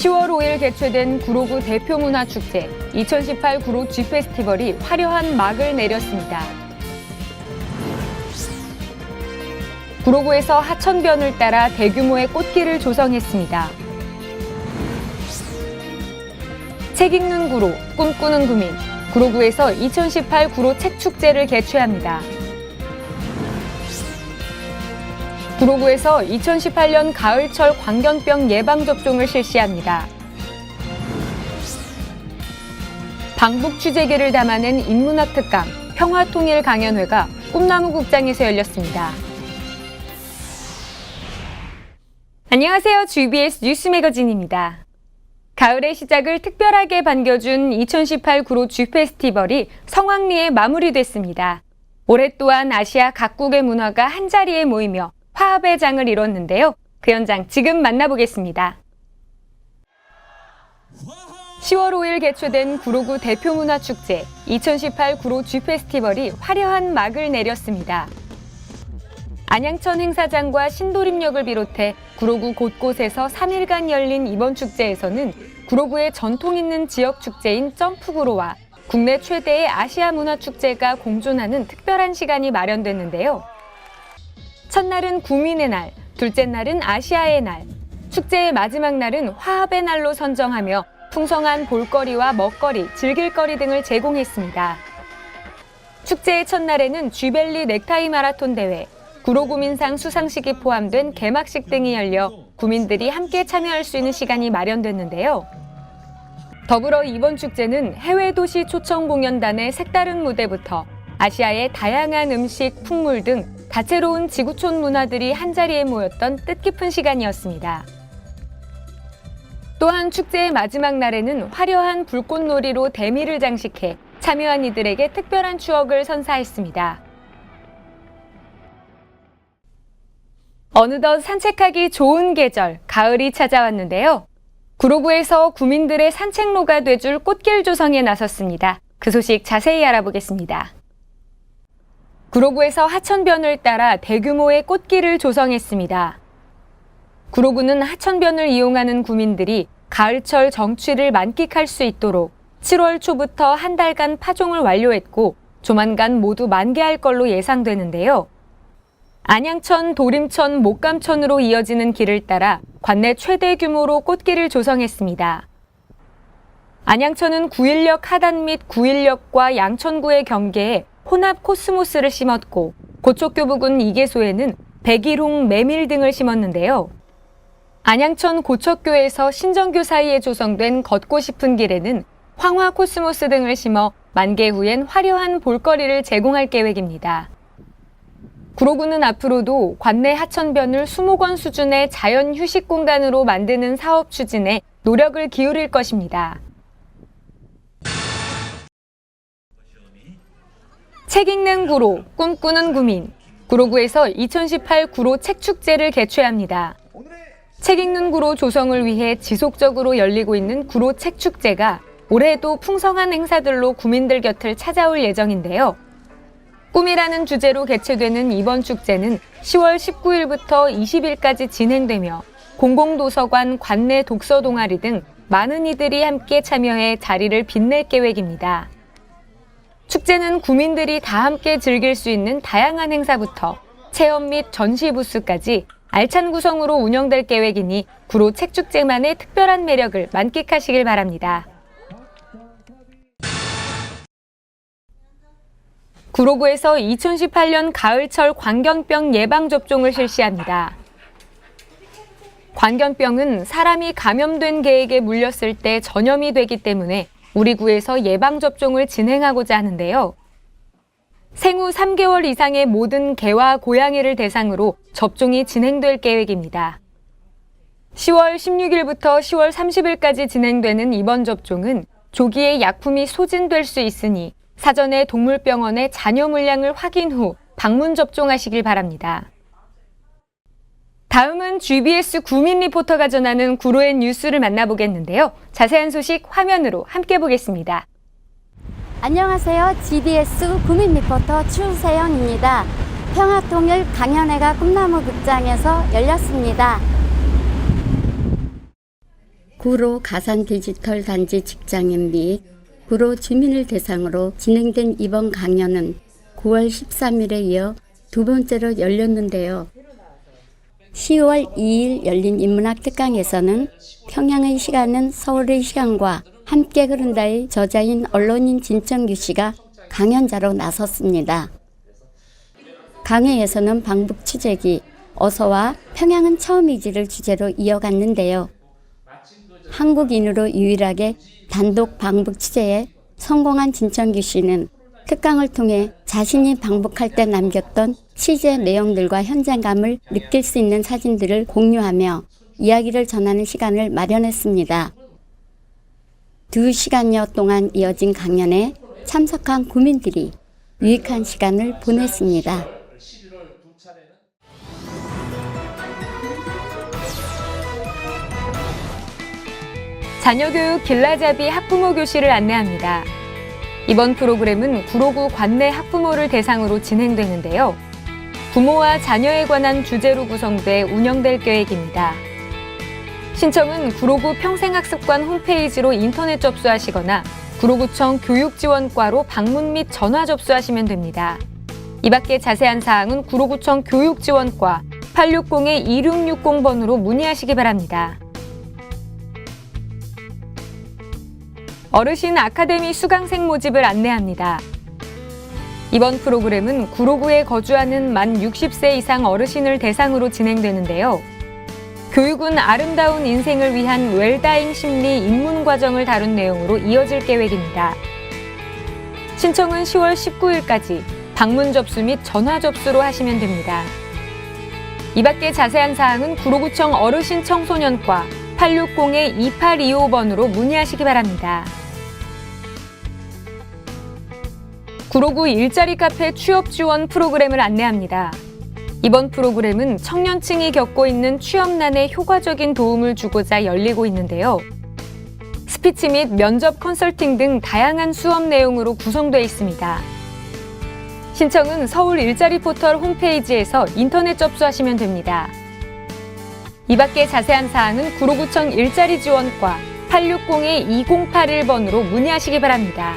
10월 5일 개최된 구로구 대표 문화 축제 2018 구로 G 페스티벌이 화려한 막을 내렸습니다. 구로구에서 하천변을 따라 대규모의 꽃길을 조성했습니다. 책 읽는 구로, 꿈꾸는 구민, 구로구에서 2018 구로 책 축제를 개최합니다. 구로구에서 2018년 가을철 광견병 예방접종을 실시합니다. 방북 취재기를 담아낸 인문학 특강 평화통일 강연회가 꿈나무 국장에서 열렸습니다. 안녕하세요. GBS 뉴스 매거진입니다. 가을의 시작을 특별하게 반겨준 2018 구로 G 페스티벌이 성황리에 마무리됐습니다. 올해 또한 아시아 각국의 문화가 한자리에 모이며 화합의 장을 이뤘는데요. 그 현장 지금 만나보겠습니다. 10월 5일 개최된 구로구 대표문화축제 2018 구로 G 페스티벌이 화려한 막을 내렸습니다. 안양천 행사장과 신도림역을 비롯해 구로구 곳곳에서 3일간 열린 이번 축제에서는 구로구의 전통 있는 지역 축제인 점프구로와 국내 최대의 아시아 문화 축제가 공존하는 특별한 시간이 마련됐는데요. 첫날은 구민의 날, 둘째 날은 아시아의 날, 축제의 마지막 날은 화합의 날로 선정하며 풍성한 볼거리와 먹거리, 즐길거리 등을 제공했습니다. 축제의 첫날에는 쥐벨리 넥타이 마라톤 대회, 구로구민상 수상식이 포함된 개막식 등이 열려 구민들이 함께 참여할 수 있는 시간이 마련됐는데요. 더불어 이번 축제는 해외 도시 초청 공연단의 색다른 무대부터 아시아의 다양한 음식, 풍물 등 다채로운 지구촌 문화들이 한자리에 모였던 뜻깊은 시간이었습니다. 또한 축제의 마지막 날에는 화려한 불꽃놀이로 대미를 장식해 참여한 이들에게 특별한 추억을 선사했습니다. 어느덧 산책하기 좋은 계절, 가을이 찾아왔는데요. 구로구에서 구민들의 산책로가 돼줄 꽃길 조성에 나섰습니다. 그 소식 자세히 알아보겠습니다. 구로구에서 하천변을 따라 대규모의 꽃길을 조성했습니다. 구로구는 하천변을 이용하는 구민들이 가을철 정취를 만끽할 수 있도록 7월 초부터 한 달간 파종을 완료했고 조만간 모두 만개할 걸로 예상되는데요. 안양천, 도림천, 목감천으로 이어지는 길을 따라 관내 최대 규모로 꽃길을 조성했습니다. 안양천은 구일역 하단 및 구일역과 양천구의 경계에 혼합 코스모스를 심었고 고척교북은 이계소에는 백일홍, 메밀 등을 심었는데요. 안양천 고척교에서 신정교 사이에 조성된 걷고 싶은 길에는 황화 코스모스 등을 심어 만개 후엔 화려한 볼거리를 제공할 계획입니다. 구로구는 앞으로도 관내 하천변을 수목원 수준의 자연 휴식 공간으로 만드는 사업 추진에 노력을 기울일 것입니다. 책 읽는 구로, 꿈꾸는 구민. 구로구에서 2018 구로 책축제를 개최합니다. 책 읽는 구로 조성을 위해 지속적으로 열리고 있는 구로 책축제가 올해도 풍성한 행사들로 구민들 곁을 찾아올 예정인데요. 꿈이라는 주제로 개최되는 이번 축제는 10월 19일부터 20일까지 진행되며 공공도서관, 관내 독서 동아리 등 많은 이들이 함께 참여해 자리를 빛낼 계획입니다. 축제는 구민들이 다 함께 즐길 수 있는 다양한 행사부터 체험 및 전시 부스까지 알찬 구성으로 운영될 계획이니 구로 책축제만의 특별한 매력을 만끽하시길 바랍니다. 구로구에서 2018년 가을철 광견병 예방접종을 실시합니다. 광견병은 사람이 감염된 개에게 물렸을 때 전염이 되기 때문에 우리 구에서 예방접종을 진행하고자 하는데요. 생후 3개월 이상의 모든 개와 고양이를 대상으로 접종이 진행될 계획입니다. 10월 16일부터 10월 30일까지 진행되는 이번 접종은 조기에 약품이 소진될 수 있으니 사전에 동물병원의 잔여 물량을 확인 후 방문 접종하시길 바랍니다. 다음은 GBS 구민 리포터가 전하는 구로의 뉴스를 만나보겠는데요. 자세한 소식 화면으로 함께 보겠습니다. 안녕하세요. GBS 구민 리포터 추세영입니다. 평화통일 강연회가 꿈나무 극장에서 열렸습니다. 구로 가산 디지털 단지 직장인 및 구로 주민을 대상으로 진행된 이번 강연은 9월 13일에 이어 두 번째로 열렸는데요. 10월 2일 열린 인문학 특강에서는 평양의 시간은 서울의 시간과 함께 흐른다의 저자인 언론인 진청규 씨가 강연자로 나섰습니다. 강의에서는 방북 취재기 어서와 평양은 처음이지를 주제로 이어갔는데요. 한국인으로 유일하게 단독 방북 취재에 성공한 진청규 씨는 특강을 통해 자신이 방북할 때 남겼던 취재 내용들과 현장감을 느낄 수 있는 사진들을 공유하며 이야기를 전하는 시간을 마련했습니다. 두 시간여 동안 이어진 강연에 참석한 구민들이 유익한 시간을 보냈습니다. 자녀교육 길라잡이 학부모 교실을 안내합니다. 이번 프로그램은 구로구 관내 학부모를 대상으로 진행되는데요. 부모와 자녀에 관한 주제로 구성돼 운영될 계획입니다. 신청은 구로구 평생학습관 홈페이지로 인터넷 접수하시거나 구로구청 교육지원과로 방문 및 전화 접수하시면 됩니다. 이 밖에 자세한 사항은 구로구청 교육지원과 860-2660번으로 문의하시기 바랍니다. 어르신 아카데미 수강생 모집을 안내합니다. 이번 프로그램은 구로구에 거주하는 만 60세 이상 어르신을 대상으로 진행되는데요. 교육은 아름다운 인생을 위한 웰다잉 심리 입문 과정을 다룬 내용으로 이어질 계획입니다. 신청은 10월 19일까지 방문 접수 및 전화 접수로 하시면 됩니다. 이 밖에 자세한 사항은 구로구청 어르신 청소년과 860-2825번으로 문의하시기 바랍니다. 구로구 일자리 카페 취업 지원 프로그램을 안내합니다. 이번 프로그램은 청년층이 겪고 있는 취업난에 효과적인 도움을 주고자 열리고 있는데요. 스피치 및 면접 컨설팅 등 다양한 수업 내용으로 구성되어 있습니다. 신청은 서울 일자리 포털 홈페이지에서 인터넷 접수하시면 됩니다. 이 밖에 자세한 사항은 구로구청 일자리 지원과 860-2081번으로 문의하시기 바랍니다.